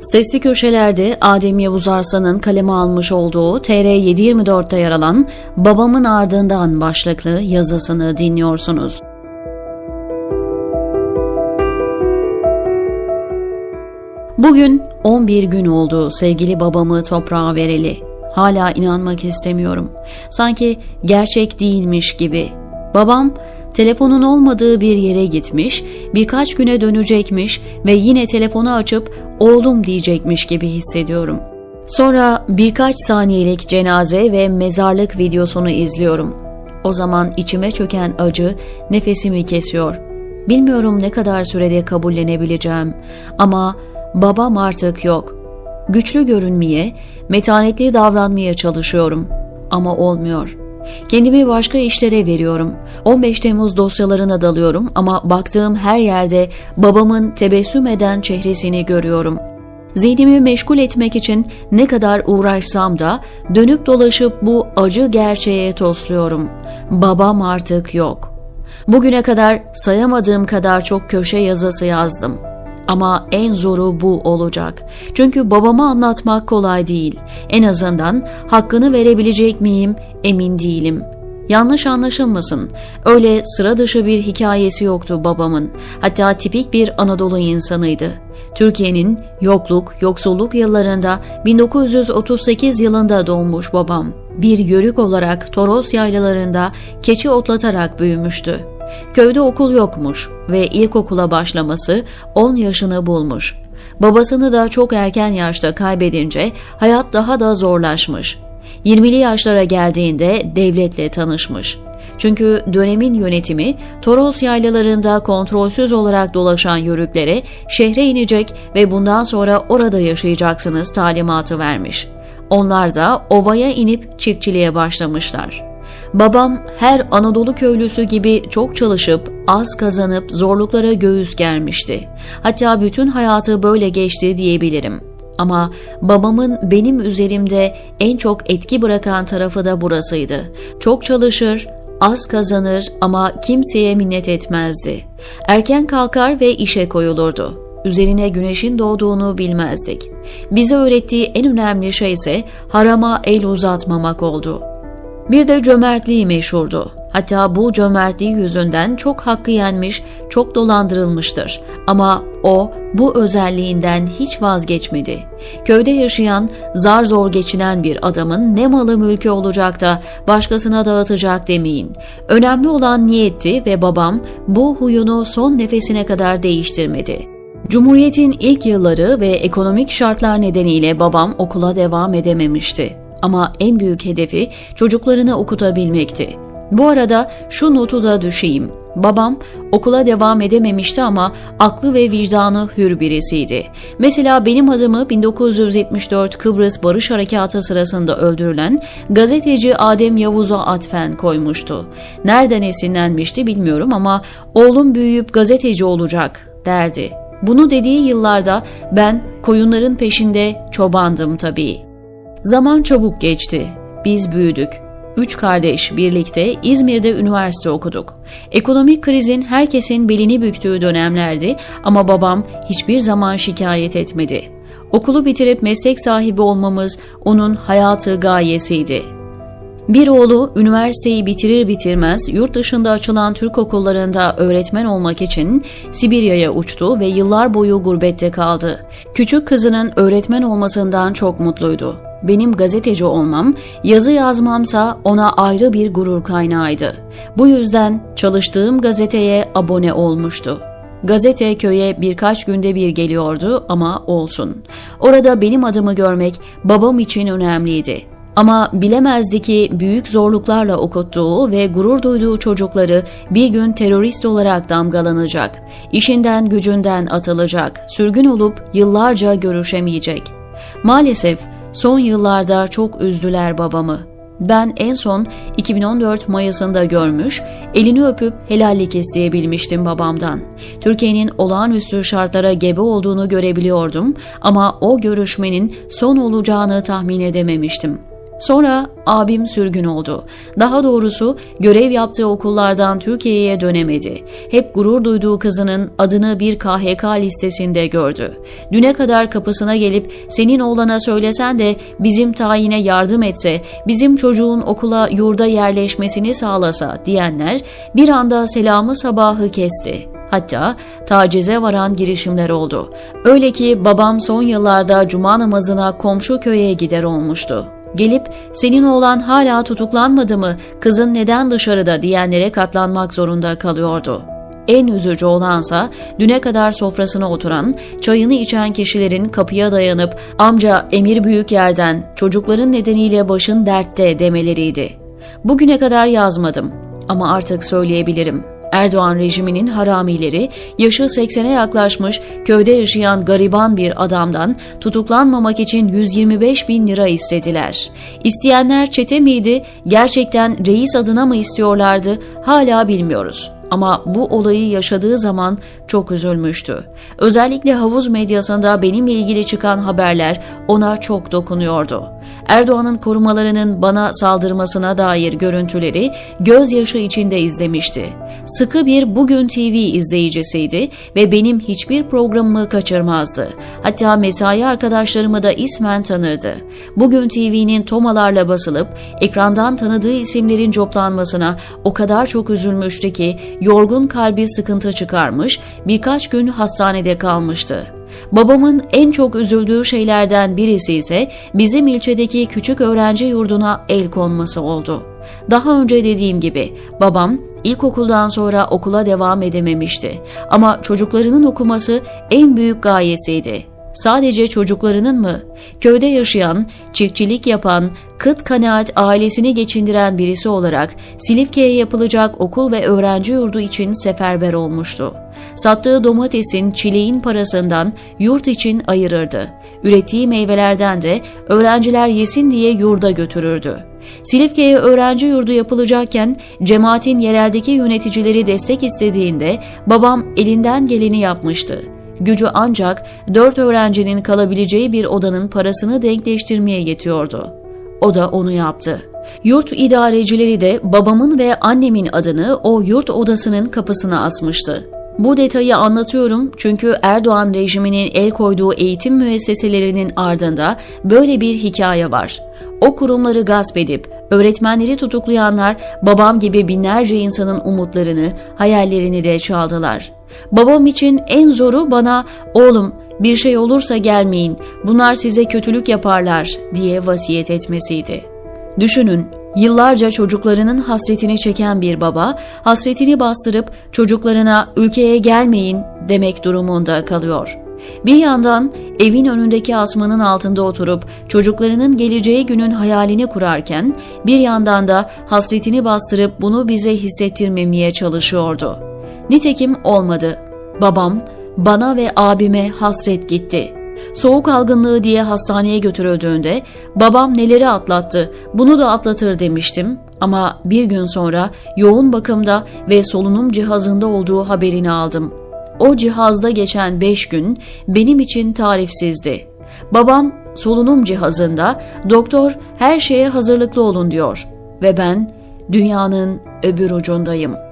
Sesli köşelerde Adem Yavuz Arslan'ın kaleme almış olduğu TR724'te yer alan Babamın Ardından başlıklı yazısını dinliyorsunuz. Bugün 11 gün oldu sevgili babamı toprağa vereli. Hala inanmak istemiyorum. Sanki gerçek değilmiş gibi. Babam telefonun olmadığı bir yere gitmiş, birkaç güne dönecekmiş ve yine telefonu açıp oğlum diyecekmiş gibi hissediyorum. Sonra birkaç saniyelik cenaze ve mezarlık videosunu izliyorum. O zaman içime çöken acı nefesimi kesiyor. Bilmiyorum ne kadar sürede kabullenebileceğim ama babam artık yok. Güçlü görünmeye, metanetli davranmaya çalışıyorum ama olmuyor. Kendimi başka işlere veriyorum. 15 Temmuz dosyalarına dalıyorum ama baktığım her yerde babamın tebessüm eden çehresini görüyorum. Zihnimi meşgul etmek için ne kadar uğraşsam da dönüp dolaşıp bu acı gerçeğe tosluyorum. Babam artık yok. Bugüne kadar sayamadığım kadar çok köşe yazısı yazdım. Ama en zoru bu olacak. Çünkü babama anlatmak kolay değil. En azından hakkını verebilecek miyim emin değilim. Yanlış anlaşılmasın. Öyle sıra dışı bir hikayesi yoktu babamın. Hatta tipik bir Anadolu insanıydı. Türkiye'nin yokluk, yoksulluk yıllarında 1938 yılında doğmuş babam. Bir yörük olarak Toros yaylalarında keçi otlatarak büyümüştü. Köyde okul yokmuş ve ilkokula başlaması 10 yaşını bulmuş. Babasını da çok erken yaşta kaybedince hayat daha da zorlaşmış. 20'li yaşlara geldiğinde devletle tanışmış. Çünkü dönemin yönetimi Toros yaylalarında kontrolsüz olarak dolaşan yörüklere şehre inecek ve bundan sonra orada yaşayacaksınız talimatı vermiş. Onlar da ovaya inip çiftçiliğe başlamışlar. Babam her Anadolu köylüsü gibi çok çalışıp az kazanıp zorluklara göğüs germişti. Hatta bütün hayatı böyle geçti diyebilirim. Ama babamın benim üzerimde en çok etki bırakan tarafı da burasıydı. Çok çalışır, az kazanır ama kimseye minnet etmezdi. Erken kalkar ve işe koyulurdu. Üzerine güneşin doğduğunu bilmezdik. Bize öğrettiği en önemli şey ise harama el uzatmamak oldu. Bir de cömertliği meşhurdu. Hatta bu cömertliği yüzünden çok hakkı yenmiş, çok dolandırılmıştır. Ama o bu özelliğinden hiç vazgeçmedi. Köyde yaşayan, zar zor geçinen bir adamın ne malı mülkü olacak da başkasına dağıtacak demeyin. Önemli olan niyetti ve babam bu huyunu son nefesine kadar değiştirmedi. Cumhuriyetin ilk yılları ve ekonomik şartlar nedeniyle babam okula devam edememişti. Ama en büyük hedefi çocuklarını okutabilmekti. Bu arada şu notu da düşeyim. Babam okula devam edememişti ama aklı ve vicdanı hür birisiydi. Mesela benim adımı 1974 Kıbrıs Barış Harekatı sırasında öldürülen gazeteci Adem Yavuz'a atfen koymuştu. Nereden esinlenmişti bilmiyorum ama oğlum büyüyüp gazeteci olacak derdi. Bunu dediği yıllarda ben koyunların peşinde çobandım tabii. Zaman çabuk geçti. Biz büyüdük. Üç kardeş birlikte İzmir'de üniversite okuduk. Ekonomik krizin herkesin belini büktüğü dönemlerdi ama babam hiçbir zaman şikayet etmedi. Okulu bitirip meslek sahibi olmamız onun hayatı gayesiydi. Bir oğlu üniversiteyi bitirir bitirmez yurt dışında açılan Türk okullarında öğretmen olmak için Sibirya'ya uçtu ve yıllar boyu gurbette kaldı. Küçük kızının öğretmen olmasından çok mutluydu. Benim gazeteci olmam, yazı yazmamsa ona ayrı bir gurur kaynağıydı. Bu yüzden çalıştığım gazeteye abone olmuştu. Gazete köye birkaç günde bir geliyordu ama olsun. Orada benim adımı görmek babam için önemliydi. Ama bilemezdi ki büyük zorluklarla okuttuğu ve gurur duyduğu çocukları bir gün terörist olarak damgalanacak, işinden gücünden atılacak, sürgün olup yıllarca görüşemeyecek. Maalesef son yıllarda çok üzdüler babamı. Ben en son 2014 Mayıs'ında görmüş, elini öpüp helallik isteyebilmiştim babamdan. Türkiye'nin olağanüstü şartlara gebe olduğunu görebiliyordum ama o görüşmenin son olacağını tahmin edememiştim. Sonra abim sürgün oldu. Daha doğrusu görev yaptığı okullardan Türkiye'ye dönemedi. Hep gurur duyduğu kızının adını bir KHK listesinde gördü. Düne kadar kapısına gelip senin oğlana söylesen de bizim tayine yardım etse, bizim çocuğun okula yurda yerleşmesini sağlasa diyenler bir anda selamı sabahı kesti. Hatta tacize varan girişimler oldu. Öyle ki babam son yıllarda cuma namazına komşu köye gider olmuştu. Gelip senin oğlan hala tutuklanmadı mı, kızın neden dışarıda diyenlere katlanmak zorunda kalıyordu. En üzücü olansa düne kadar sofrasına oturan, çayını içen kişilerin kapıya dayanıp amca emir büyük yerden, çocukların nedeniyle başın dertte demeleriydi. Bugüne kadar yazmadım ama artık söyleyebilirim. Erdoğan rejiminin haramileri yaşı 80'e yaklaşmış köyde yaşayan gariban bir adamdan tutuklanmamak için 125 bin lira istediler. İsteyenler çete miydi, gerçekten reis adına mı istiyorlardı hala bilmiyoruz. Ama bu olayı yaşadığı zaman çok üzülmüştü. Özellikle havuz medyasında benimle ilgili çıkan haberler ona çok dokunuyordu. Erdoğan'ın korumalarının bana saldırmasına dair görüntüleri gözyaşı içinde izlemişti. Sıkı bir Bugün TV izleyicisiydi ve benim hiçbir programımı kaçırmazdı. Hatta mesai arkadaşlarımı da ismen tanırdı. Bugün TV'nin tomalarla basılıp ekrandan tanıdığı isimlerin coplanmasına o kadar çok üzülmüştü ki yorgun kalbi sıkıntı çıkarmış, birkaç gün hastanede kalmıştı. Babamın en çok üzüldüğü şeylerden birisi ise bizim ilçedeki küçük öğrenci yurduna el konması oldu. Daha önce dediğim gibi babam ilkokuldan sonra okula devam edememişti ama çocuklarının okuması en büyük gayesiydi. Sadece çocuklarının mı? Köyde yaşayan, çiftçilik yapan, kıt kanaat ailesini geçindiren birisi olarak Silifke'ye yapılacak okul ve öğrenci yurdu için seferber olmuştu. Sattığı domatesin, çileğin parasından yurt için ayırırdı. Ürettiği meyvelerden de öğrenciler yesin diye yurda götürürdü. Silifke'ye öğrenci yurdu yapılacakken cemaatin yereldeki yöneticileri destek istediğinde babam elinden geleni yapmıştı. Gücü ancak dört öğrencinin kalabileceği bir odanın parasını denkleştirmeye yetiyordu. O da onu yaptı. Yurt idarecileri de babamın ve annemin adını o yurt odasının kapısına asmıştı. Bu detayı anlatıyorum çünkü Erdoğan rejiminin el koyduğu eğitim müesseselerinin ardında böyle bir hikaye var. O kurumları gasp edip öğretmenleri tutuklayanlar babam gibi binlerce insanın umutlarını, hayallerini de çaldılar. Babam için en zoru bana oğlum bir şey olursa gelmeyin bunlar size kötülük yaparlar diye vasiyet etmesiydi. Düşünün Yıllarca çocuklarının hasretini çeken bir baba, hasretini bastırıp çocuklarına ülkeye gelmeyin demek durumunda kalıyor. Bir yandan evin önündeki asmanın altında oturup çocuklarının geleceği günün hayalini kurarken, bir yandan da hasretini bastırıp bunu bize hissettirmemeye çalışıyordu. Nitekim olmadı. Babam bana ve abime hasret gitti.'' Soğuk algınlığı diye hastaneye götürüldüğünde babam neleri atlattı bunu da atlatır demiştim ama bir gün sonra yoğun bakımda ve solunum cihazında olduğu haberini aldım. O cihazda geçen beş gün benim için tarifsizdi. Babam solunum cihazında doktor her şeye hazırlıklı olun diyor ve ben dünyanın öbür ucundayım.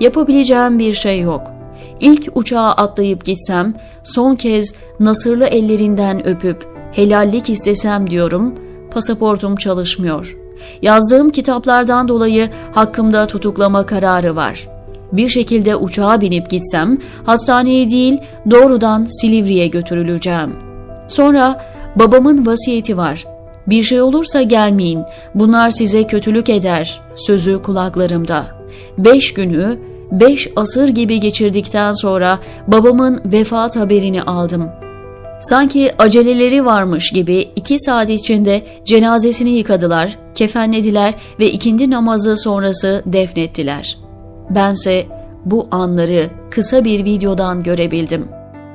Yapabileceğim bir şey yok.'' İlk uçağa atlayıp gitsem, son kez nasırlı ellerinden öpüp helallik istesem diyorum, pasaportum çalışmıyor. Yazdığım kitaplardan dolayı hakkımda tutuklama kararı var. Bir şekilde uçağa binip gitsem, hastaneye değil doğrudan Silivri'ye götürüleceğim. Sonra babamın vasiyeti var. Bir şey olursa gelmeyin, bunlar size kötülük eder, sözü kulaklarımda. Beş günü beş asır gibi geçirdikten sonra babamın vefat haberini aldım. Sanki aceleleri varmış gibi iki saat içinde cenazesini yıkadılar, kefenlediler ve ikindi namazı sonrası defnettiler. Bense bu anları kısa bir videodan görebildim.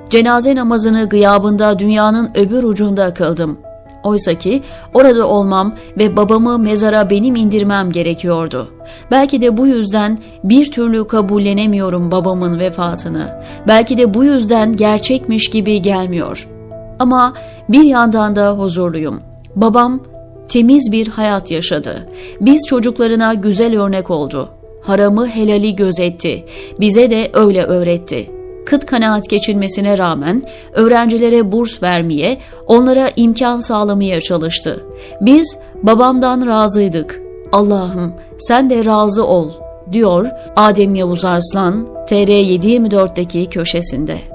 Cenaze namazını gıyabında dünyanın öbür ucunda kıldım. Oysaki orada olmam ve babamı mezara benim indirmem gerekiyordu. Belki de bu yüzden bir türlü kabullenemiyorum babamın vefatını. Belki de bu yüzden gerçekmiş gibi gelmiyor. Ama bir yandan da huzurluyum. Babam temiz bir hayat yaşadı. Biz çocuklarına güzel örnek oldu. Haramı helali gözetti. Bize de öyle öğretti. Kıt kanaat geçinmesine rağmen öğrencilere burs vermeye, onlara imkan sağlamaya çalıştı. Biz babamdan razıydık. Allah'ım sen de razı ol, diyor Adem Yavuz Arslan TR724'deki köşesinde.